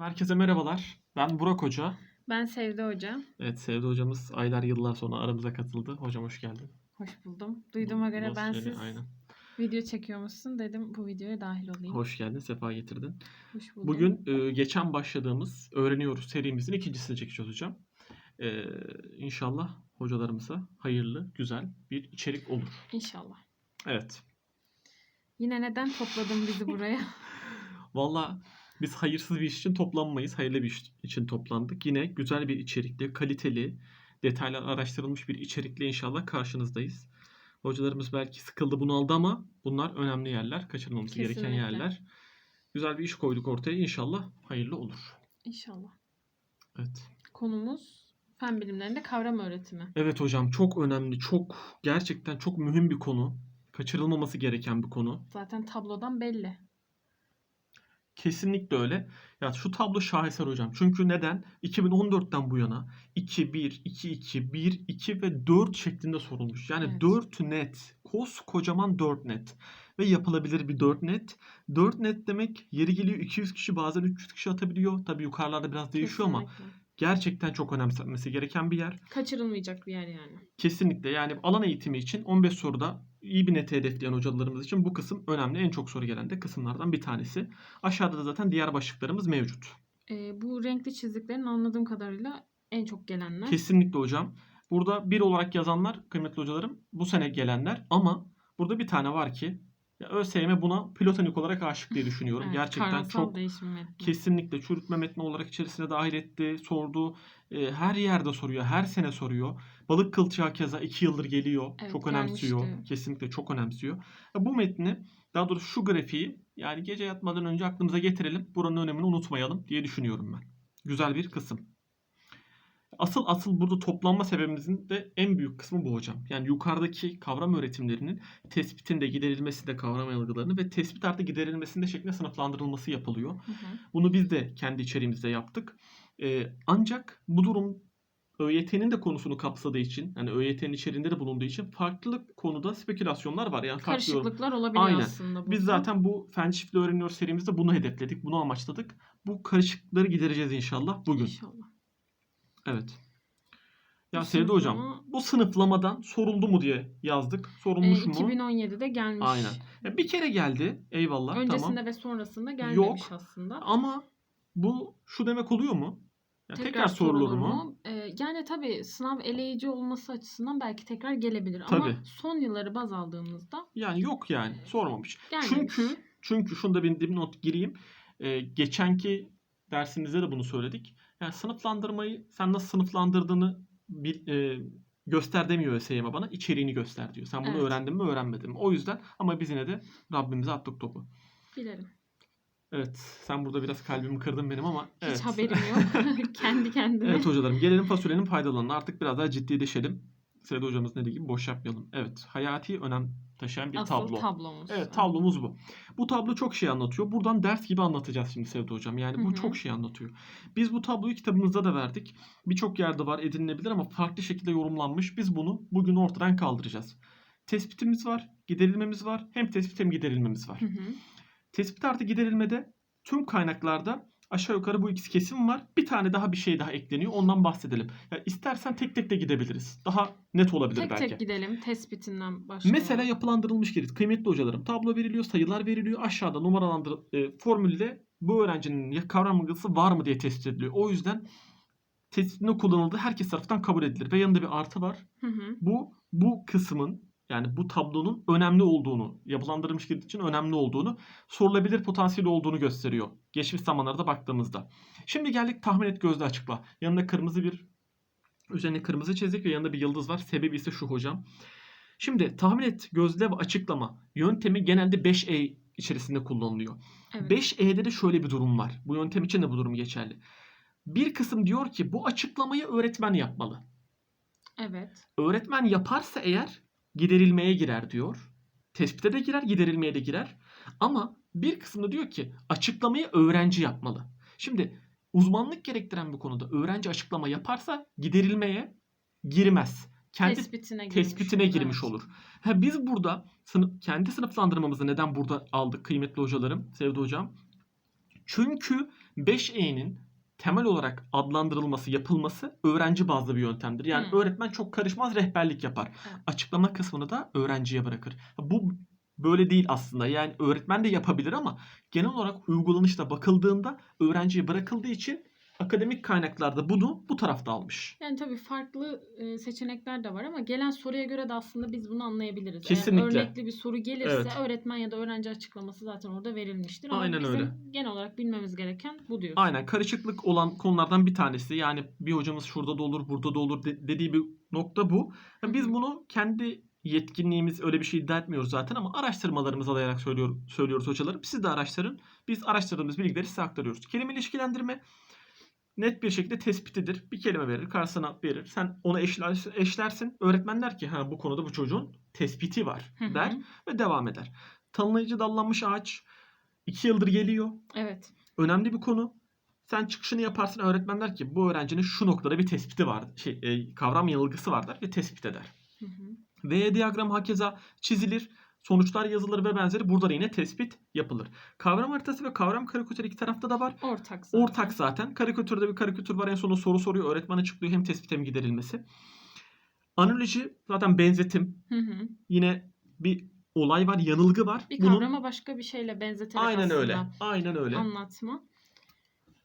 Herkese merhabalar. Ben Burak Hoca. Ben Sevde Hoca. Evet Sevde hocamız aylar yıllar sonra aramıza katıldı. Hocam hoş geldin. Hoş buldum. Duyduğuma göre Nasıl ben siz Aynen. video çekiyormuşsun dedim bu videoya dahil olayım. Hoş, Hoş geldin, sefa getirdin. buldum. Bugün e, geçen başladığımız Öğreniyoruz serimizin ikincisini çekeceğiz hocam. E, inşallah hocalarımıza hayırlı, güzel bir içerik olur. İnşallah. Evet. Yine neden topladın bizi buraya? Valla biz hayırsız bir iş için toplanmayız. Hayırlı bir iş için toplandık. Yine güzel bir içerikle, kaliteli, detaylar araştırılmış bir içerikle inşallah karşınızdayız. Hocalarımız belki sıkıldı bunu aldı ama bunlar önemli yerler. Kaçırmamız gereken yerler. Güzel bir iş koyduk ortaya. İnşallah hayırlı olur. İnşallah. Evet. Konumuz fen bilimlerinde kavram öğretimi. Evet hocam çok önemli, çok gerçekten çok mühim bir konu. Kaçırılmaması gereken bir konu. Zaten tablodan belli. Kesinlikle öyle. Ya şu tablo şaheser hocam. Çünkü neden? 2014'ten bu yana 2 1 2 2 1 2 ve 4 şeklinde sorulmuş. Yani Evet. 4 net. Koskocaman 4 net. Ve yapılabilir bir 4 net. 4 net demek yeri geliyor 200 kişi bazen 300 kişi atabiliyor. Tabii yukarılarda biraz değişiyor ama Kesinlikle. gerçekten çok önemsenmesi gereken bir yer. Kaçırılmayacak bir yer yani. Kesinlikle yani alan eğitimi için 15 soruda iyi bir neti hedefleyen hocalarımız için bu kısım önemli. En çok soru gelen de kısımlardan bir tanesi. Aşağıda da zaten diğer başlıklarımız mevcut. Ee, bu renkli çiziklerin anladığım kadarıyla en çok gelenler. Kesinlikle hocam. Burada bir olarak yazanlar kıymetli hocalarım bu sene gelenler ama burada bir tane var ki ya ÖSYM buna platonik olarak aşık diye düşünüyorum. Evet, Gerçekten çok kesinlikle çürütme metni olarak içerisine dahil etti, sordu. Ee, her yerde soruyor, her sene soruyor. Balık kılçığı keza 2 yıldır geliyor. Evet, çok önemsiyor. gelmişti. Kesinlikle çok önemsiyor. Ya bu metni daha doğrusu şu grafiği yani gece yatmadan önce aklımıza getirelim. Buranın önemini unutmayalım diye düşünüyorum ben. Güzel bir kısım. Asıl asıl burada toplanma sebebimizin de en büyük kısmı bu hocam. Yani yukarıdaki kavram öğretimlerinin tespitinde giderilmesinde kavram yargılarını ve tespit artı giderilmesinde şeklinde sınıflandırılması yapılıyor. Hı hı. Bunu biz de kendi içeriğimizde yaptık. Ee, ancak bu durum ÖYT'nin de konusunu kapsadığı için, yani ÖYT'nin içerisinde de bulunduğu için farklı konuda spekülasyonlar var. Yani Karışıklıklar olabiliyor Aynen. aslında. Biz burada. zaten bu Fen Çiftli Öğreniyor serimizde bunu hedefledik, bunu amaçladık. Bu karışıklıkları gidereceğiz inşallah bugün. İnşallah. Evet. Ya Bu Sevde Hocam, bu sınıflamadan soruldu mu diye yazdık. Sorulmuş Ee, mu? 2017'de gelmiş. Aynen. Ya bir kere geldi. Eyvallah. Öncesinde tamam. ve sonrasında gelmemiş Yok. aslında. Ama bu şu demek oluyor mu? Ya tekrar, sorulur mu? Ee, yani tabii sınav eleyici olması açısından belki tekrar gelebilir. Tabii. Ama son yılları baz aldığımızda Yani yok yani. Sormamış. gelmemiş. Çünkü çünkü şunu da bir dipnot gireyim. Ee, geçenki dersimizde de bunu söyledik. Yani sınıflandırmayı sen nasıl sınıflandırdığını bil, e, göster demiyor ÖSYM bana. içeriğini göster diyor. Sen bunu Evet. öğrendin mi öğrenmedin mi? O yüzden ama biz yine de Rabbimize attık topu. Bilerim. Evet. Sen burada biraz kalbimi kırdın benim ama Hiç evet. haberim yok. Kendi kendine. Evet hocalarım gelelim fasulyenin faydalarına. Artık biraz daha ciddileşelim. Sevda hocamız dediği gibi boş yapmayalım. Evet. Hayati önem taşıyan bir Asıl tablo. tablomuz. Evet tablomuz bu. Bu tablo çok şey anlatıyor. Buradan ders gibi anlatacağız şimdi Sevda Hocam. Yani bu hı. çok şey anlatıyor. Biz bu tabloyu kitabımızda da verdik. Birçok yerde var edinilebilir ama farklı şekilde yorumlanmış. Biz bunu bugün ortadan kaldıracağız. Tespitimiz var, giderilmemiz var. Hem tespit hem giderilmemiz var. Hı hı. Tespit artı giderilmede tüm kaynaklarda aşağı yukarı bu ikisi kesim var. Bir tane daha bir şey daha ekleniyor. Ondan bahsedelim. Ya istersen tek tek de gidebiliriz. Daha net olabilir Tek belki. tek gidelim tespitinden başlayalım. Mesela yapılandırılmış giriş. Kıymetli hocalarım tablo veriliyor, sayılar veriliyor. Aşağıda numaralandır e, formülle bu öğrencinin kavram algısı var mı diye tespit ediliyor. O yüzden tespitinde kullanıldığı herkes tarafından kabul edilir. Ve yanında bir artı var. Hı hı. Bu bu kısmın yani bu tablonun önemli olduğunu, yapılandırılmış giriş için önemli olduğunu, sorulabilir potansiyeli olduğunu gösteriyor. Geçmiş zamanlarda baktığımızda. Şimdi geldik tahmin et gözle açıkla. Yanında kırmızı bir üzerine kırmızı çizik ve yanında bir yıldız var. Sebebi ise şu hocam. Şimdi tahmin et gözle ve açıklama yöntemi genelde 5E içerisinde kullanılıyor. Evet. 5E'de de şöyle bir durum var. Bu yöntem için de bu durum geçerli. Bir kısım diyor ki bu açıklamayı öğretmen yapmalı. Evet. Öğretmen yaparsa eğer giderilmeye girer diyor. Tespite de girer, giderilmeye de girer. Ama bir kısımda diyor ki açıklamayı öğrenci yapmalı. Şimdi uzmanlık gerektiren bir konuda öğrenci açıklama yaparsa giderilmeye girmez. Kendi tespitine girmiş. tespitine olur, girmiş evet. olur. Ha, biz burada sınıf, kendi sınıflandırmamızı neden burada aldık kıymetli hocalarım, sevgili hocam? Çünkü 5E'nin temel olarak adlandırılması, yapılması öğrenci bazlı bir yöntemdir. Yani Hı. öğretmen çok karışmaz, rehberlik yapar. Evet. Açıklama kısmını da öğrenciye bırakır. Bu böyle değil aslında. Yani öğretmen de yapabilir ama genel olarak uygulanışta bakıldığında öğrenciye bırakıldığı için akademik kaynaklarda bunu bu tarafta almış. Yani tabii farklı e, seçenekler de var ama gelen soruya göre de aslında biz bunu anlayabiliriz. Kesinlikle. Eğer örnekli bir soru gelirse Evet. öğretmen ya da öğrenci açıklaması zaten orada verilmiştir. Ama Aynen bizim öyle. genel olarak bilmemiz gereken bu diyoruz. Aynen karışıklık olan konulardan bir tanesi. Yani bir hocamız şurada da olur, burada da olur de- dediği bir nokta bu. Yani biz bunu kendi yetkinliğimiz öyle bir şey iddia etmiyoruz zaten ama araştırmalarımızı alarak söylüyor, söylüyoruz hocalarım. Siz de araştırın. Biz araştırdığımız bilgileri size aktarıyoruz. Kelime ilişkilendirme net bir şekilde tespitidir. Bir kelime verir, karşısına verir. Sen onu eşler, eşlersin. Öğretmen der ki ha bu konuda bu çocuğun tespiti var der ve devam eder. Tanımlayıcı dallanmış ağaç iki yıldır geliyor. Evet. önemli bir konu. Sen çıkışını yaparsın öğretmen der ki bu öğrencinin şu noktada bir tespiti var. Şey, e, kavram yanılgısı var der ve tespit eder. Hı hı. V diyagram hakeza çizilir. Sonuçlar yazılır ve benzeri. Burada da yine tespit yapılır. Kavram haritası ve kavram karikatürü iki tarafta da var. Ortak zaten. Ortak zaten. Karikatürde bir karikatür var. En sonunda soru soruyor. Öğretmen açıklıyor. Hem tespit hem giderilmesi. Analoji zaten benzetim. Hı hı. Yine bir olay var. Yanılgı var. Bir Bunun- kavrama başka bir şeyle benzeterek Aynen aslında öyle. Aynen öyle. anlatma.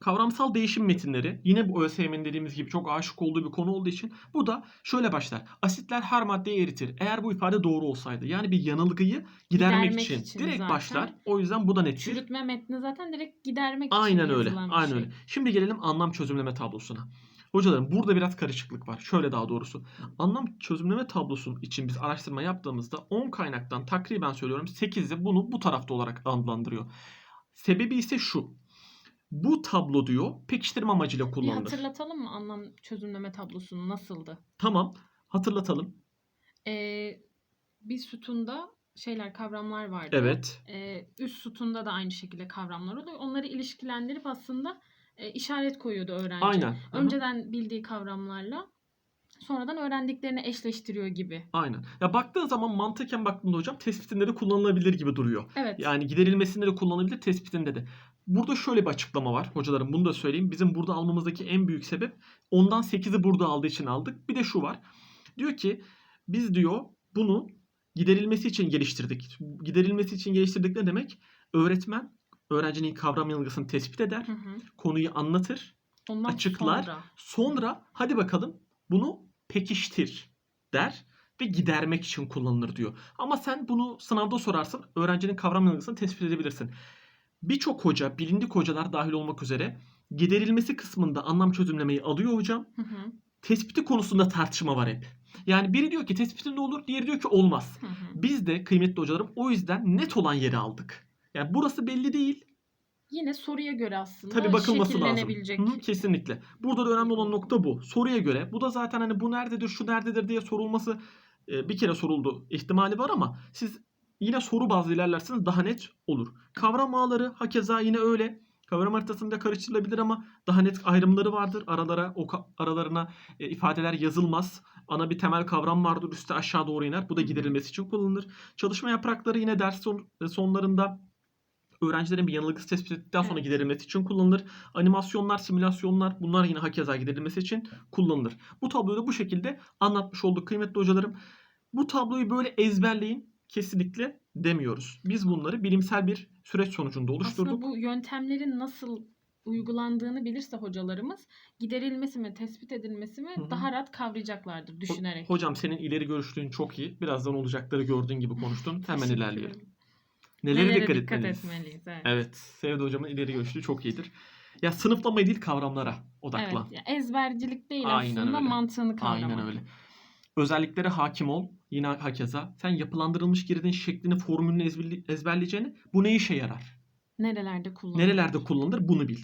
Kavramsal değişim metinleri yine bu ÖSYM'nin dediğimiz gibi çok aşık olduğu bir konu olduğu için bu da şöyle başlar. Asitler her maddeyi eritir. Eğer bu ifade doğru olsaydı. Yani bir yanılgıyı gidermek, Gidermek için, için direkt zaten. başlar. O yüzden bu da nettir. Çürütme metni zaten direkt gidermek için Aynen öyle. yazılan bir Aynen şey. öyle. Şimdi gelelim anlam çözümleme tablosuna. Hocalarım burada biraz karışıklık var. Şöyle daha doğrusu. Anlam çözümleme tablosu için biz araştırma yaptığımızda 10 kaynaktan takriben söylüyorum 8'i bunu bu tarafta olarak adlandırıyor. Sebebi ise şu. Bu tablo diyor pekiştirme amacıyla Bir kullanılır. hatırlatalım mı anlam çözümleme tablosunu nasıldı? Tamam. Hatırlatalım. Ee, bir sütunda şeyler kavramlar vardı. Evet. Ee, üst sütunda da aynı şekilde kavramlar oluyor. Onları ilişkilendirip aslında e, işaret koyuyordu öğrenci. Aynen. Aha. Önceden bildiği kavramlarla sonradan öğrendiklerini eşleştiriyor gibi. Aynen. Ya baktığın zaman mantıken baktığında hocam tespitinde de kullanılabilir gibi duruyor. Evet. Yani giderilmesinde de kullanılabilir, tespitinde de. Burada şöyle bir açıklama var hocalarım bunu da söyleyeyim. Bizim burada almamızdaki en büyük sebep ondan 8'i burada aldığı için aldık. Bir de şu var. Diyor ki biz diyor bunu giderilmesi için geliştirdik. Giderilmesi için geliştirdik ne demek? Öğretmen öğrencinin kavram yanılgısını tespit eder, Hı hı. konuyu anlatır, Ondan Açıklar. sonra. Sonra hadi bakalım bunu pekiştir der ve gidermek için kullanılır diyor. Ama sen bunu sınavda sorarsın öğrencinin kavram yanılgısını tespit edebilirsin. Birçok hoca, bilindik hocalar dahil olmak üzere giderilmesi kısmında anlam çözümlemeyi alıyor hocam. Hı hı. Tespiti konusunda tartışma var hep. Yani biri diyor ki tespitinde olur, diğeri diyor ki olmaz. Hı hı. Biz de kıymetli hocalarım o yüzden net olan yeri aldık. Yani burası belli değil. Yine soruya göre aslında Tabii bakılması lazım. Hı, kesinlikle. Burada da önemli olan nokta bu. Soruya göre. Bu da zaten hani bu nerededir, şu nerededir diye sorulması e, bir kere soruldu ihtimali var ama siz yine soru bazlı ilerlerseniz daha net olur. Kavram ağları hakeza yine öyle. Kavram haritasında karıştırılabilir ama daha net ayrımları vardır. Aralara o aralarına e, ifadeler yazılmaz. Ana bir temel kavram vardır. Üste aşağı doğru iner. Bu da giderilmesi için kullanılır. Çalışma yaprakları yine ders son- e, sonlarında öğrencilerin bir yanılgısı tespit ettikten sonra giderilmesi için kullanılır. Animasyonlar, simülasyonlar bunlar yine hakeza giderilmesi için kullanılır. Bu tabloyu da bu şekilde anlatmış olduk kıymetli hocalarım. Bu tabloyu böyle ezberleyin kesinlikle demiyoruz. Biz bunları bilimsel bir süreç sonucunda oluşturduk. Aslında bu yöntemlerin nasıl uygulandığını bilirse hocalarımız giderilmesi mi, tespit edilmesi mi Hı hı. daha rahat kavrayacaklardır düşünerek. Hocam senin ileri görüşlüğün çok iyi. Birazdan olacakları gördüğün gibi konuştun. Hemen ilerleyelim. Nelere, Nelere dikkat, dikkat etmeliyiz? etmeliyiz, evet. Evet. Sevda hocamın ileri görüşlüğü çok iyidir. Ya sınıflamayı değil kavramlara odaklan. Evet, ya ezbercilik değil Aynen aslında öyle. mantığını kavramak. Aynen öyle. Özelliklere hakim ol. Yine hakeza. Sen yapılandırılmış girdinin şeklini, formülünü ezberli- ezberleyeceğini bu ne işe yarar? Nerelerde kullanılır? Nerelerde kullanılır bunu bil.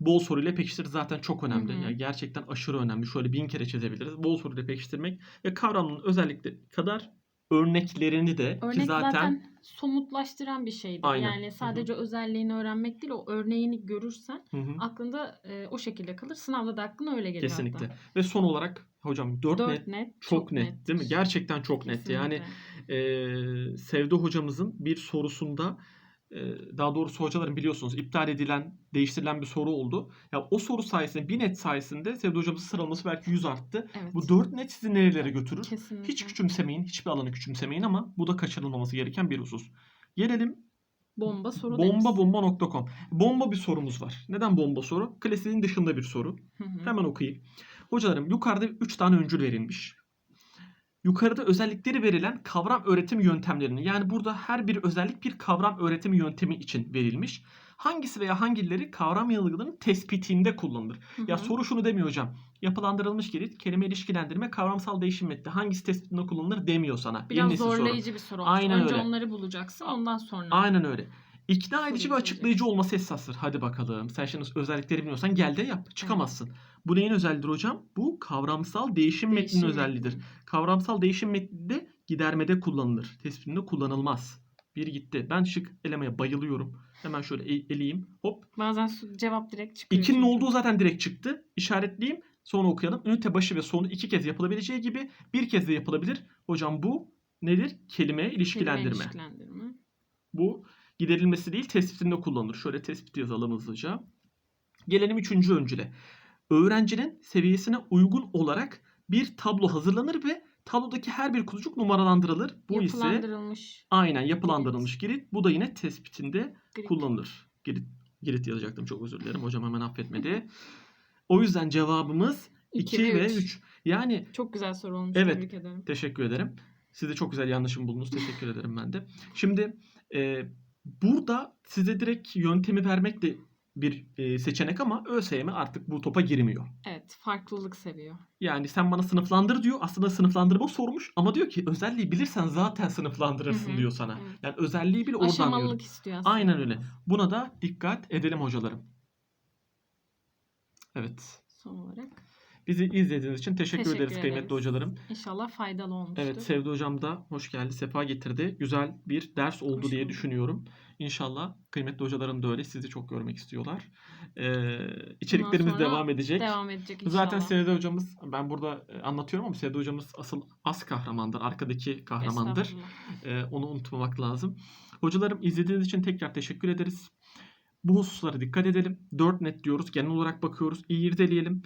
Bol soruyla pekiştir zaten çok önemli. Hı hı. Ya gerçekten aşırı önemli. Şöyle bin kere çizebiliriz. Bol soruyla pekiştirmek ve kavramın özellikleri kadar örneklerini de Örnek ki zaten... zaten, somutlaştıran bir şeydir. Aynen. Yani sadece özelliğini öğrenmek değil, o örneğini görürsen Hı hı, aklında e, o şekilde kalır. Sınavda da aklına öyle gelir kesinlikle. hatta. Ve son olarak hocam 4 Dört net net, çok, net, değil mi? Gerçekten çok net. Yani Kesinlikle. e, Sevda hocamızın bir sorusunda daha doğrusu hocaların biliyorsunuz iptal edilen, değiştirilen bir soru oldu. Ya o soru sayesinde bir net sayesinde Sevda hocamızın sıralaması belki 100 arttı. Evet. Bu 4 net sizi nerelere götürür? Kesinlikle. Hiç küçümsemeyin, hiçbir alanı küçümsemeyin ama bu da kaçırılmaması gereken bir husus. Gelelim Bomba soru bombabomba.com. Bomba bir sorumuz var. Neden bomba soru? Klasiğin dışında bir soru. demişsin. Hemen okuyayım. Hocalarım yukarıda 3 tane öncül verilmiş. Yukarıda özellikleri verilen kavram öğretim yöntemlerini yani burada her bir özellik bir kavram öğretim yöntemi için verilmiş. Hangisi veya hangileri kavram yanılgılarının tespitinde kullanılır? Hı hı. Ya soru şunu demiyor hocam. Yapılandırılmış kilit, kelime ilişkilendirme, kavramsal değişim metni hangisi tespitinde kullanılır demiyor sana. Biraz soru. zorlayıcı bir soru olmuş. Aynen Önce öyle. onları bulacaksın ondan sonra. Aynen öyle. İkna edici ve açıklayıcı olması esastır. Hadi bakalım. Sen şimdi özellikleri bilmiyorsan gel de yap. Çıkamazsın. Bu neyin özelliğidir hocam? Bu kavramsal değişim, metninin Değişim özelliğidir. metni. Kavramsal değişim metni de gidermede kullanılır. Tespitinde kullanılmaz. Bir gitti. Ben şık elemeye bayılıyorum. Hemen şöyle e- eleyeyim. Hop. Bazen cevap direkt çıkıyor. İkinin çünkü. olduğu zaten direkt çıktı. İşaretleyeyim. Sonra okuyalım. Ünite başı ve sonu iki kez yapılabileceği gibi bir kez de yapılabilir. Hocam bu nedir? Kelime Kelime ilişkilendirme. ilişkilendirme. Bu giderilmesi değil tespitinde kullanılır. Şöyle tespit yazalım hızlıca. Gelelim üçüncü öncüle. Öğrencinin seviyesine uygun olarak bir tablo hazırlanır ve tablodaki her bir kutucuk numaralandırılır. Bu ise Yapılandırılmış. aynen yapılandırılmış girit. Bu da yine tespitinde Grip. kullanılır. Girit, girit yazacaktım çok özür dilerim. Hocam hemen affetmedi. O yüzden cevabımız 2 İki ve ve üç. 3. Yani Çok güzel soru olmuş. Evet. Tebrik ederim. Teşekkür ederim. Siz de çok güzel yanlışım buldunuz. Teşekkür ederim ben de. Şimdi e, burada size direkt yöntemi vermek de bir e, seçenek ama ÖSYM artık bu topa girmiyor. Evet. Farklılık seviyor. Yani sen bana sınıflandır diyor. Aslında sınıflandırma sormuş ama diyor ki özelliği bilirsen zaten sınıflandırırsın Hı hı, diyor sana. evet. Yani özelliği bil oradan Aşamalılık yürü. istiyor aslında. Aynen öyle. Buna da dikkat edelim hocalarım. Evet. Son olarak. Bizi izlediğiniz için teşekkür, Teşekkür ederiz kıymetli ederiz. hocalarım. İnşallah faydalı olmuştur. Evet Sevdi Hocam da hoş geldi, sefa getirdi. Güzel bir ders oldu Hoş diye bulduk. düşünüyorum. İnşallah kıymetli hocalarım da öyle. Sizi çok görmek istiyorlar. Ee, içeriklerimiz devam edecek. Devam edecek inşallah. Zaten Sevdi Hocamız, ben burada e, anlatıyorum ama Sevdi Hocamız asıl as kahramandır. Arkadaki kahramandır. Ee, onu unutmamak lazım. Hocalarım izlediğiniz için tekrar teşekkür ederiz. Bu hususlara dikkat edelim. 4 net diyoruz. Genel olarak bakıyoruz. İyi irdeleyelim.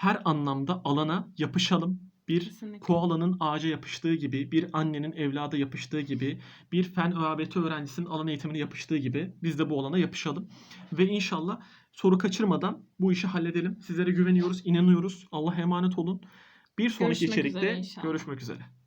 Her anlamda alana yapışalım. Bir Kesinlikle. koalanın ağaca yapıştığı gibi, bir annenin evlada yapıştığı gibi, bir fen ÖABT öğrencisinin alan eğitimine yapıştığı gibi biz de bu alana yapışalım. Ve inşallah soru kaçırmadan bu işi halledelim. Sizlere güveniyoruz, inanıyoruz. Allah'a emanet olun. Bir sonraki Görüşmek üzere içerikte inşallah. görüşmek üzere.